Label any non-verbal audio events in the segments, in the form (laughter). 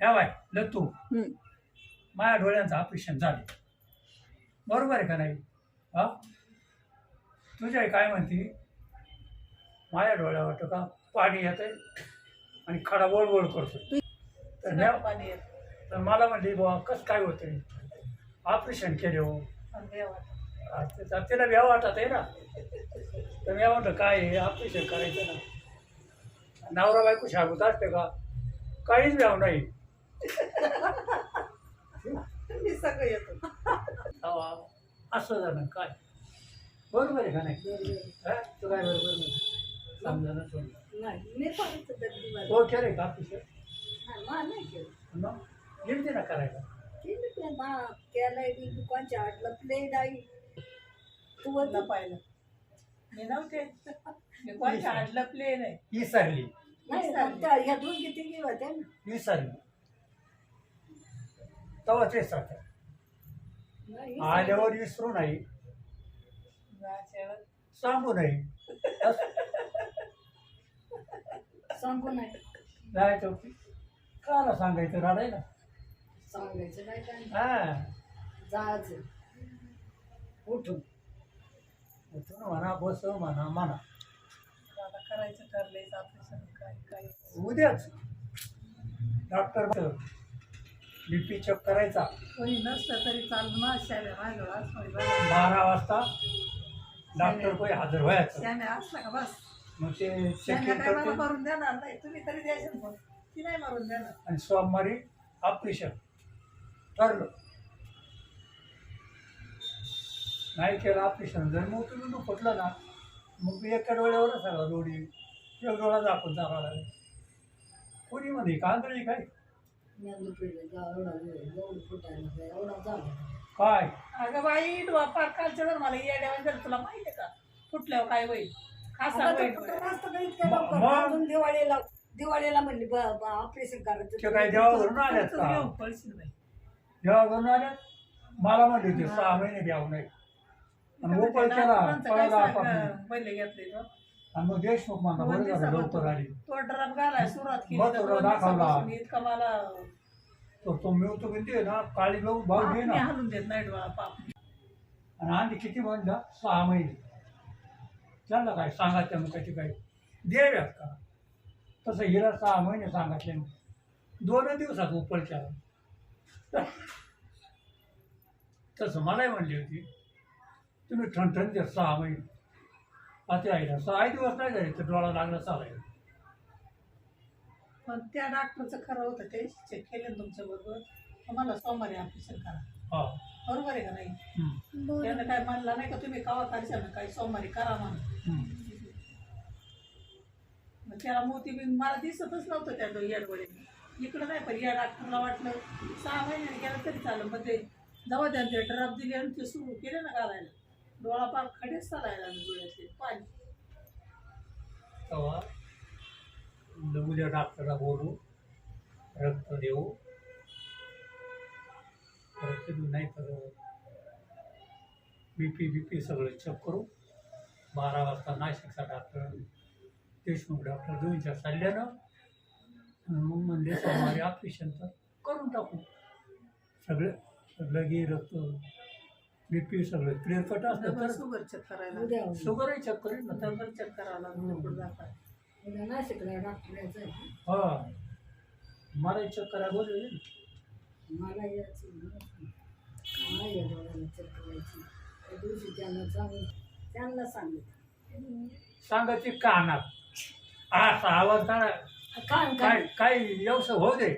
ह्या बाय लतू. माझ्या डोळ्यांचं ऑपरेशन झाले. बरोबर आहे का नाही? हा? तुझ्या काय म्हणती? माझ्या डोळ्यावर का पाणी येतंय आणि खडा वळवळ करतो तर म्या- पाणी येत. तर मला म्हणली बुवा कसं काय होतंय? ऑपरेशन केले हो. तिला व्याव वाटत आहे ना? तर मी म्हटलं काय आहे? ऑपरेशन करायचं ना. नवरा बायको शाबूत असते का? काहीच व्याव नाही. मी सगळं येतो. अहो, असं झालं काय? बरोबर आहे का नाही? हा? तू काय बरोबर नाही समजा ना सोडलं नाही मी पण दगडी बाजू. हो केलंय का ऑपरेशन हा, मला नाही केलं. मग? गेलते ना करायला. केलं ते केलंय मी दुकानच्या आटलं प्लेट आई तू होतं? पाहिलं. मी नव्हते. मी (laughs) कोणच्या हाडलं प्ले नाही. विसरली नाही फक्त ह्या दोन किती होत्या ना. विसरली. तेव्हा तेच राहतं नाही, आल्यावर विसरू नाही सांगू नाही सांगू नाही जायचं काला सांगायचं राडायला. सांगायचं काय काय नाही. हा. जायचं. उठून. उठून म्हणा बस म्हणा म्हणा. करायचं ठरलंय ऑपरेशन काय काय उद्याच. डॉक्टर बीपी चेक करायचा. कोणी नसलं तरी चालू ना श्याम्या माझ्याजवळ असं बारा वाजता डॉक्टर कोणी हजर व्हायचं. श्याम्या असला का बस? मग ते श्याम्या चेक काय मला करते मारून देणार नाही. तुम्ही तरी द्यायचं मग. ती नाही मारून देणार. आणि सोमवारी ऑपरेशन ठरलं. नाही केलं ऑपरेशन जर मग तुम्ही दुखटलं ना मग मी एका डोळ्यावर सगळा जोडी एक डोळा दाखवून चालला लागेल. कोणी म्हणे कांदळी काय? काय? अगं बाई डोपार कालच्या जर मला येड्यावर जर तुला माहिती आहे का? फुटल्यावर काय होईल? आता नसतं इतक्या लवकर. मग- अजून दिवाळीला दिवाळीला म्हणली ऑपरेशन करायचं ते काय देवावरून आल्यात तुझं का? घेऊन पळशील बाई. जेव्हा घरून आल्या मला म्हणले होते सहा महिने द्यावं नाही. आणि केला पळाला. पहिले घेतले तो? आणि मग देशमुख म्हणा दोन बरं झालं लवकर आली. तो ड्रम घालाय सुरुवात केली मग तर दोन दाखवला. दिवसापासून इतका मला तो तो मिळतो किती ना काळी लोक भाऊ घे पापणी ना हालून देत नाही डोळा पापणी आणि आधी किती म्हणलं? सहा महिने. त्यांना काय सांगायचं मग कशी काय? द्याव्यात का? तसं हिरा सहा महिने सांगितले दोन दिवसात उपल केला. तसं मलाही म्हणली होती तुम्ही ठणठण द्या सहा महिने. आता आईला सहा दिवस नाही झाले तर डोळा लागला चालायला. पण त्या डॉक्टरचं खरं होतं ते. चेक केलं तुमच्या बरोबर. मला सोमवारी ऑपरेशन करा. हा. बरोबर आहे का नाही? हम्म. त्यानं काय म्हणलं नाही का तुम्ही कवा काढशा ना काही सोमवारी करा म्हणून. हम्म. मग त्याला मला दिसतच नव्हतं त्या डो- या डोळे इकडं नाही पण या डॉक्टरला वाटलं सहा महिन्याने गेलं तरी चालेल. मग ते जेव्हा ते ड्रॉप दिले आणि ते सुरू केले ना घालायला. डोळा पार खडेच चालायला डोळ्यातले पाणी. तेव्हा उद्या डॉक्टरला बोलू रक्त देऊ. रक्त देऊ नाही तर बी पी बी पी सगळं चेक करू. बारा वाजता नाशिकचा डॉक्टर देशमुख डॉक्टर दोनच्या सल्ल्यानं. मग म्हणले सोमवारी ऑपरेशन तर करून टाकू. सगळं लगे रक्त. बी पी सगळं क्लिअर कट असलं तर शुगर चेक करायला उद्या शुगरही चेक करेल ना. डबल चेक करावं लागलं पुढं जाताना. उद्या नाशिकला डॉक्टर यायचं आहे. हा. मला चेक करायला बोलले मला यायचं नाही. काय या डोळ्याला check करायची. त्या दिवशी त्यांना त्यांना सांगितलं. सांगायचे कानात. असा आवाज काढा काय काय काय व्यवसाय होऊ दे.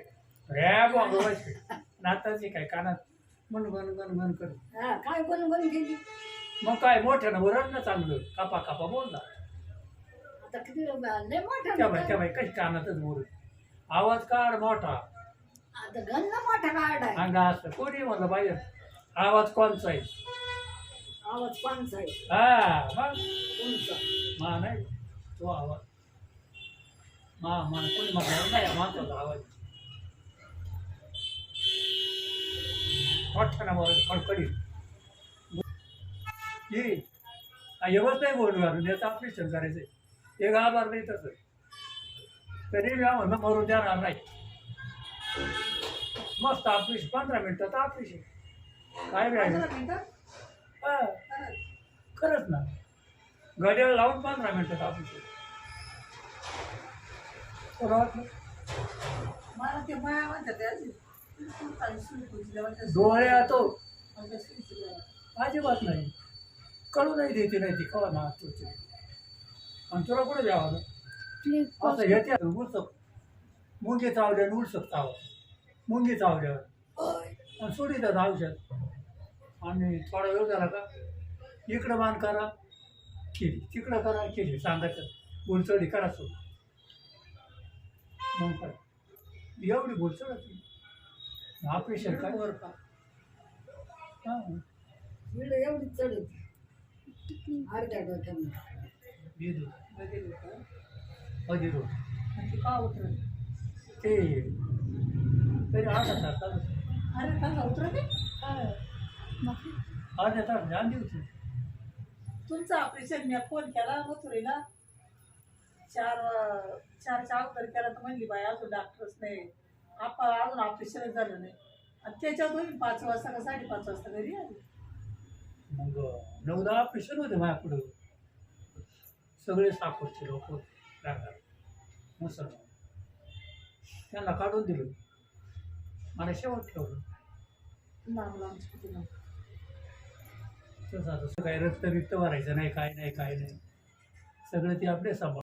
रे वागवायचे नाताचे काय कानात हा, काय बनून गेली मग काय मोठ्यानं ना चांगलं. कापा कापा बोलला. आता किती लय मोठा त्या बाई त्या बाई कशी कानातच बोल? आवाज काढ मोठा. आता गंध मोठा काढ. आहे अंगा असं. कोणी म्हणलं बाहेर? आवाज कोणचा आहे? आवाज कोणचा आहे? हा मग? तुमचा मा नाही. तो आवाज. मा मा कोणी म्हणणार नाही माणसाचा आवाज. मोठ्यानं बोल खडखडी ही एवढंच नाही बोलणार याचं ऑपरेशन करायचं एक आभार नाही तसं तरी मी म्हणलं मरून जाणार नाही. मस्त ऑफिस पंधरा मिनिटात ऑफिस काय राहिलं हा, खरंच. ना. घड्याळ लावून पंधरा मिनिटात ऑफिस मला ते माया म्हणतात ते अशी सुरतानी सुरकुची देवाच्या डोळ्या तो आमच्या सुरकुची देवा. अजिबात नाही. कळू नाही देते नाही ती कवा ना तुझी आणि तुला कुठे द्यावं असं येते उलसक मुंगी चावल्यावर उलसक चाव मुंगी चावल्यावर. आणि सोडीतात औषध. आणि थोडा वेळ झाला का? इकडं मान करा. केली. तिकडं करा केली. सांगायचं. बोलचडी करा सोड मग काय? एवढी बोलचड ऑपरेशन काय? वर का? हां. इकडे एवढी चढ होती. अर्ध्या डोक्यानं विधू मध्ये होतं. अधीरो आणि ते का उतरत ते तरी अर्धा तास अरे का उतरत अर्ध्या तास जाणली होती तुमचं ऑपरेशन मी फोन केला मथुरीला चार चारच्या अगोदर केला तर म्हणली बाई अजून डॉक्टरच नाही. आपण अजून ऑपरेशनच झालं नाही. आणि त्याच्यात होईल पाच वाजता का साडेपाच वाजता घरी आली. मग नऊदा ऑपरेशन होते माझ्याकडं सगळे साकोरचे लोक मुसलमान त्यांना काढून दिलं. मला शेवट ठेवलं. लांब लांब. तसं आता काही रक्त बिक्त भरायचं नाही काय नाही काय नाही. सगळं ते आपले सांभाळ